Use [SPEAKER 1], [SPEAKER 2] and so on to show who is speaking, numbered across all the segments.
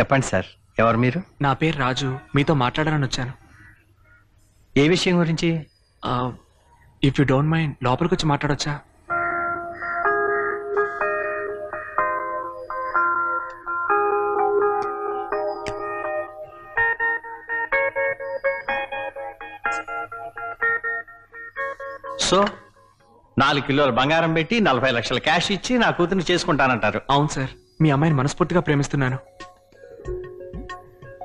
[SPEAKER 1] చెప్పండి సార్. ఎవరు మీరు?
[SPEAKER 2] నా పేరు రాజు. మీతో మాట్లాడాలని వచ్చాను.
[SPEAKER 1] ఏ విషయం గురించి?
[SPEAKER 2] ఇఫ్ యూ డోంట్ మైండ్ లోపలికి వచ్చి మాట్లాడొచ్చా?
[SPEAKER 1] సో నాలుగు కిలోల బంగారం పెట్టి నలభై లక్షల క్యాష్ ఇచ్చి నా కూతురు చేసుకుంటానంటారు.
[SPEAKER 2] అవును సార్. మీ అమ్మాయిని మనస్ఫూర్తిగా ప్రేమిస్తున్నాను.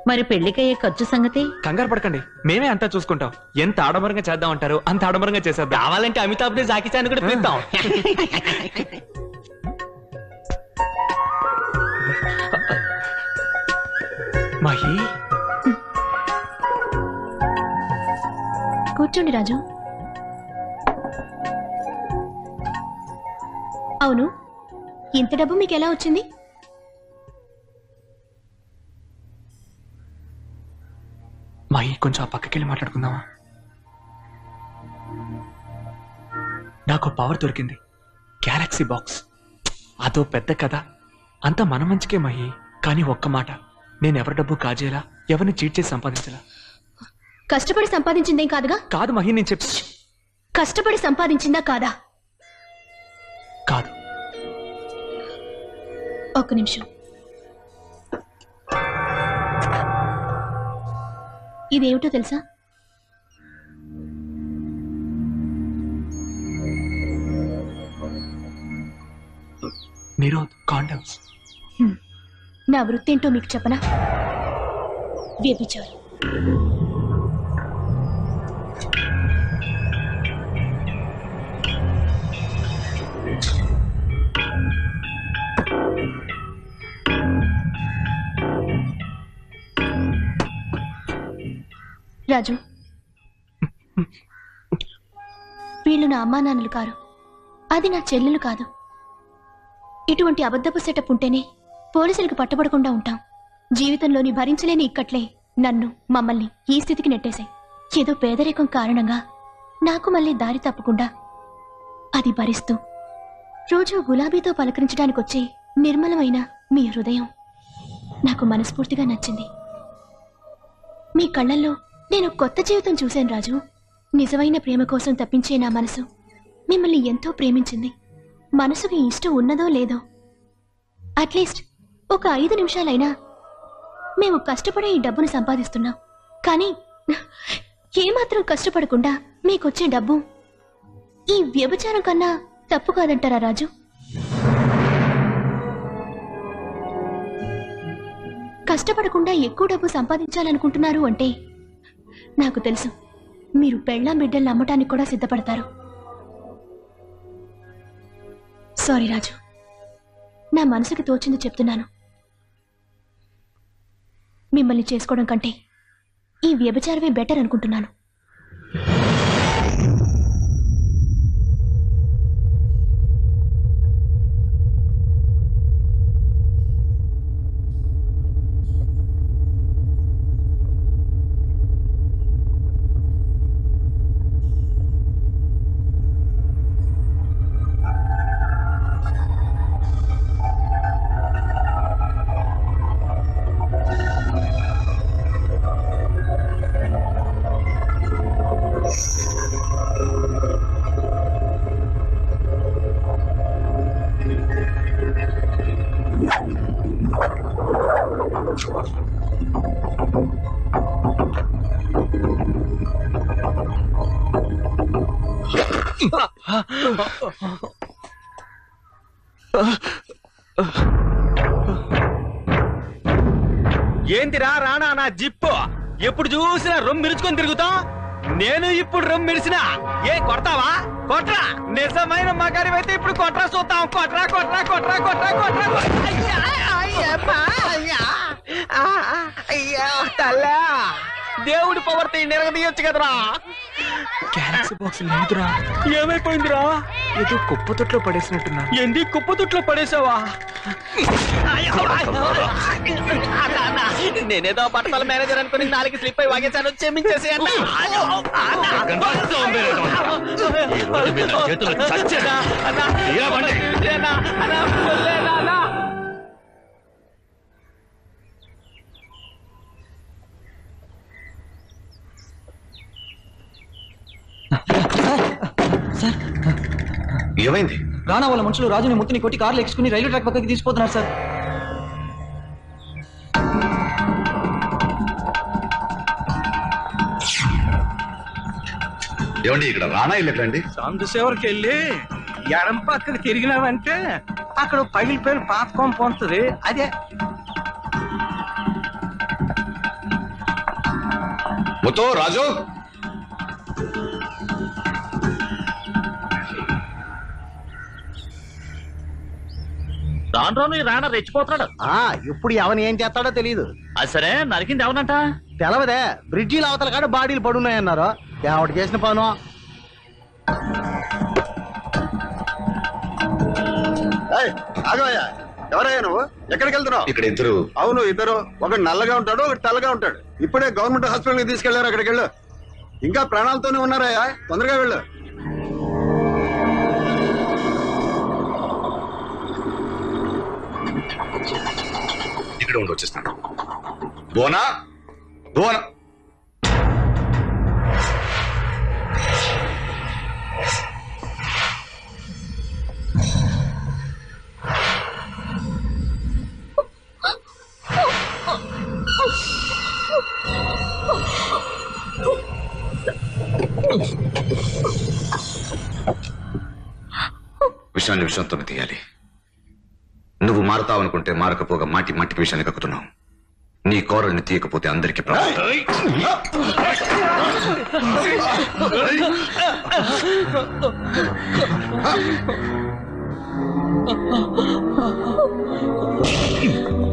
[SPEAKER 3] మరి పెళ్ళికయ్యే ఖర్చు సంగతి?
[SPEAKER 2] కంగారు పడకండి. మేమే అంతా చూసుకుంటాం. ఎంత ఆడంబరంగా చేద్దాం అంటారు అంత ఆడంబరంగా చేసేద్దాం
[SPEAKER 1] కావాలంటే అమితాబ్ జాకీ చాన్ కూడా పిలుద్దాం.
[SPEAKER 2] మహి?
[SPEAKER 4] కూర్చోండి రాజు. అవును ఇంత డబ్బు మీకు ఎలా వచ్చింది?
[SPEAKER 2] మహి కొంచెం ఆ పక్కకి వెళ్ళి మాట్లాడుకుందామా? నాకు పవర్ దొరికింది. గ్యాలక్సీ బాక్స్ అదో పెద్ద కథ. అంతా మన మంచికే మహి కానీ ఒక్క మాట. నేను ఎవరి డబ్బు కాజేలా ఎవరిని చీట్ చేసి సంపాదించలా?
[SPEAKER 4] కష్టపడి సంపాదించిందేం కాదుగా?
[SPEAKER 2] కాదు మహి నేను చెప్పి
[SPEAKER 4] కష్టపడి సంపాదించిందా కాదా?
[SPEAKER 2] కాదు.
[SPEAKER 4] ఒక్క నిమిషం. ఇదేమిటో తెలుసా?
[SPEAKER 2] నిరోధ్ కాండమ్స్.
[SPEAKER 4] నా వృత్తి ఏంటో మీకు చెప్పనా? వ్యభిచారం రాజు. వీళ్ళు నా అమ్మా నాన్నలు కారు. అది నా చెల్లెలు కాదు. ఇటువంటి అబద్ధపు సెటప్ ఉంటేనే పోలీసులకు పట్టబడకుండా ఉంటాం. జీవితంలోని భరించలేని ఇక్కట్లే నన్ను మమ్మల్ని ఈ స్థితికి నెట్టేశాయి. ఏదో పేదరికం కారణంగా నాకు మళ్ళీ దారి తప్పకుండా అది భరిస్తూ రోజు గులాబీతో పలకరించడానికి వచ్చే నిర్మలమైన మీ హృదయం నాకు మనస్ఫూర్తిగా నచ్చింది. మీ కళ్ళల్లో నేను కొత్త జీవితం చూశాను రాజు. నిజమైన ప్రేమ కోసం తప్పించే నా మనసు మిమ్మల్ని ఎంతో ప్రేమించింది. మనసుకి ఇష్టం ఉన్నదో లేదో. అట్లీస్ట్ ఒక ఐదు నిమిషాలైనా మేము కష్టపడే ఈ డబ్బును సంపాదిస్తున్నాం. కానీ ఏమాత్రం కష్టపడకుండా మీకొచ్చే డబ్బు ఈ వ్యభిచారం కన్నా తప్పు కాదంటారా రాజు? కష్టపడకుండా ఎక్కువ డబ్బు సంపాదించాలనుకుంటున్నారు అంటే నాకు తెలుసు. మీరు పెళ్ళాం బిడ్డల్ని అమ్మటానికి కూడా సిద్ధపడతారు. సారీ రాజు. నా మనసుకి తోచింది చెప్తున్నాను. మిమ్మల్ని చేసుకోవడం కంటే ఈ వ్యభిచారమే బెటర్ అనుకుంటున్నాను.
[SPEAKER 1] ఏంటిరా రానా నా జిప్పు? ఎప్పుడు చూసినా రొమ్ము మెరుచుకొని తిరుగుతాం నేను ఇప్పుడు రొమ్ము మిరిసినా ఏ కొడతావా? కొట్రా. నిజమైన మగాడివైతే ఇప్పుడు కొట్రా చూద్దాం. కొట్రా కొట్రా కొట్రా కొట్రా కొట్రా. అయ్యా, అయ్యా. అయ్యా తల్లా. దేవుడి పవర్తో నిరగదీయొచ్చు కదరా.
[SPEAKER 2] గ్యాలక్సీ బాక్స్ లేదురా.
[SPEAKER 1] ఏమైపోయిందిరా?
[SPEAKER 2] ఏదో కుప్ప తొట్లో పడేసినట్టున్నా
[SPEAKER 1] ఎంది కుప్ప తుట్లో పడేసావా? నేనేదో బట్టల మేనేజర్ అనుకుని నాలుగు స్లిప్ అయి వాగేశాను క్షమించేసి అన్న?
[SPEAKER 5] ఏమైంది?
[SPEAKER 6] రానా వాళ్ళ మనుషులు రాజుని ముత్తుని కొట్టి కార్లు ఎక్కించుకుని రైల్వే ట్రాక్ పక్కకి తీసుకుపోతున్నారు సార్.
[SPEAKER 5] ఏమండి ఇక్కడ రానా ఎక్కడండి?
[SPEAKER 1] సందు వెళ్ళి ఎడం పక్కకి తిరిగినావంటే అక్కడ పగిలిపోయిన పాతకం పొందుతుంది అదే.
[SPEAKER 5] ముతో రాజు?
[SPEAKER 7] ఈ రాణ రెచ్చిపోతున్నాడు.
[SPEAKER 1] ఆ ఇప్పుడు ఎవని ఏం చేస్తాడో తెలియదు
[SPEAKER 7] అది సరే నరికింది ఎవనంట
[SPEAKER 1] తెలవదే బ్రిడ్జిలు అవతల కాడ బాడీలు పడున్నాయన్నారు. ఎవడు చేసిన పను?
[SPEAKER 8] ఆగవయ్యా. ఎవరయ్యా నువ్వు? ఎక్కడికి వెళ్తున్నావు?
[SPEAKER 5] ఇక్కడ ఇద్దరు.
[SPEAKER 8] అవును ఇద్దరు. ఒకటి నల్లగా ఉంటాడు ఒకటి తెల్లగా ఉంటాడు. ఇప్పుడే గవర్నమెంట్ హాస్పిటల్కి తీసుకెళ్ళారు అక్కడికి వెళ్ళు. ఇంకా ప్రాణాలతోనే ఉన్నారయ్యా. తొందరగా వెళ్ళు.
[SPEAKER 5] ఇక్కడ ఉండి వచ్చేస్తాను. బోనా? బోనా? విషయాన్ని విషయంతో తీయాలి. నువ్వు మారతావనుకుంటే మారకపోగా మాటి మట్టికి విషయాన్ని కక్కుతున్నావు. నీ కోరల్ని తీయకపోతే అందరికి
[SPEAKER 7] ఎవరి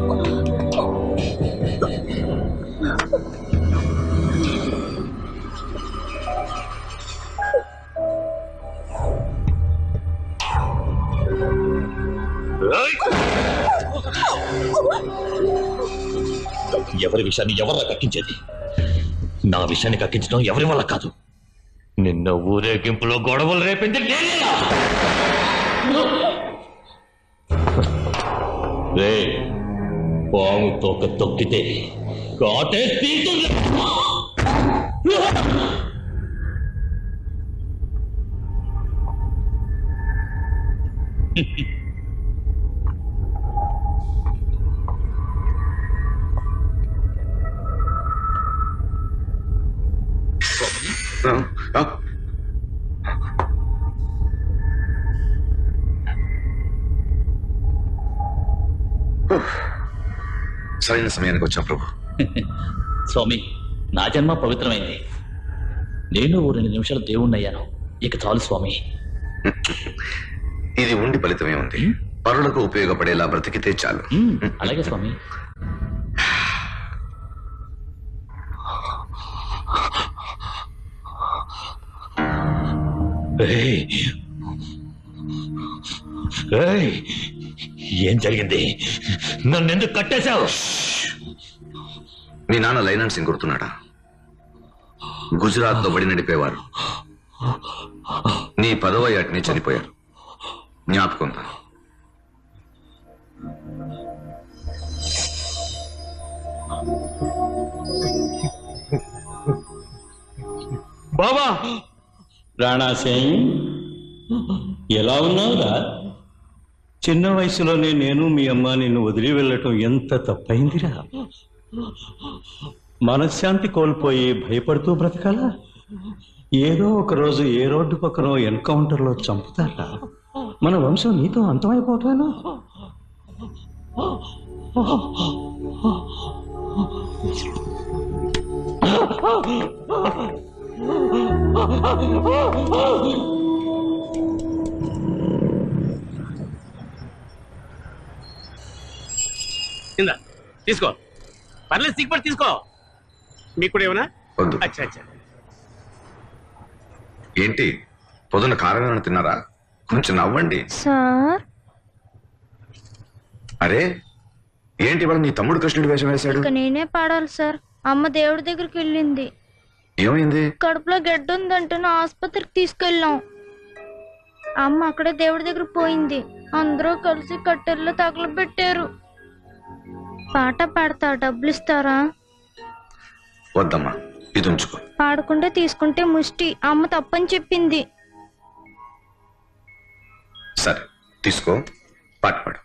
[SPEAKER 7] విషయాన్ని ఎవరు కక్కించేది? నా విషయాన్ని కక్కించడం ఎవరి వల్ల కాదు? నిన్న ఊరేగింపులో గొడవలు రేపింది రే పాము తోక తొక్కితే కాటే Hehehe
[SPEAKER 5] సరైన సమయానికి వచ్చా ప్రభు.
[SPEAKER 7] స్వామి నా జన్మ పవిత్రమైంది. నేను ఓ రెండు నిమిషాలు దేవుణ్ణయ్యాను. ఇక చాలు స్వామి.
[SPEAKER 5] ఇది ఉండి ఫలితమే ఉంది. పరులకు ఉపయోగపడేలా బ్రతికితే చాలు.
[SPEAKER 7] అలాగే స్వామి. ఏం జరిగింది? నన్ను ఎందుకు కట్టేశావు?
[SPEAKER 5] మీ నాన్న లైనన్ సింగ్ గుర్తున్నాడా గుజరాత్లో బడి నడిపేవారు. నీ పదవ ఏటనే చనిపోయారు. జ్ఞాపకం?
[SPEAKER 2] బాబా
[SPEAKER 9] రాణా సింగ్ ఎలా ఉన్నావురా చిన్న వయసులోనే నేను మీ అమ్మ నిన్ను వదిలి వెళ్ళటం ఎంత తప్పైందిరా? మనశ్శాంతి కోల్పోయి భయపడుతూ బ్రతకాలా? ఏదో ఒక రోజు ఏ రోడ్డు పక్కనో ఎన్కౌంటర్లో చంపుతారా? మన వంశం నీతో అంతమైపోతాను
[SPEAKER 1] ఇందా తీసుకో. పర్లేదు సిగ్గుపడి తీసుకో. మీకు కూడా ఏమన్నా
[SPEAKER 5] వద్దు.
[SPEAKER 1] అచ్చా అచ్చా.
[SPEAKER 5] ఏంటి? పొద్దున కారం తిన్నారా? కొంచెం నవ్వండి.
[SPEAKER 4] సార్?
[SPEAKER 5] అరే ఏంటి ఇవాళ నీ తమ్ముడు కృష్ణుడి వేషం వేశాడు?
[SPEAKER 10] ఇక నేనే పాడాలి సార్. అమ్మ దేవుడి దగ్గరికి వెళ్ళింది.
[SPEAKER 5] ఏమైంది?
[SPEAKER 10] కడుపులో గడ్డ ఉందంటే నా ఆసుపత్రికి తీసుకెళ్ళాం. అమ్మ అక్కడే దేవుడి దగ్గర పోయింది. అందరూ కలిసి కట్టెల్లో తగలబెట్టారు పాట పాడతా డబ్బులు ఇస్తారా?
[SPEAKER 5] వద్దమ్మా ఇది ఉంచుకో.
[SPEAKER 10] పాడకుండా తీసుకుంటే ముష్టి. అమ్మ తప్పని చెప్పింది.
[SPEAKER 5] సరే తీసుకో పాట పాడు.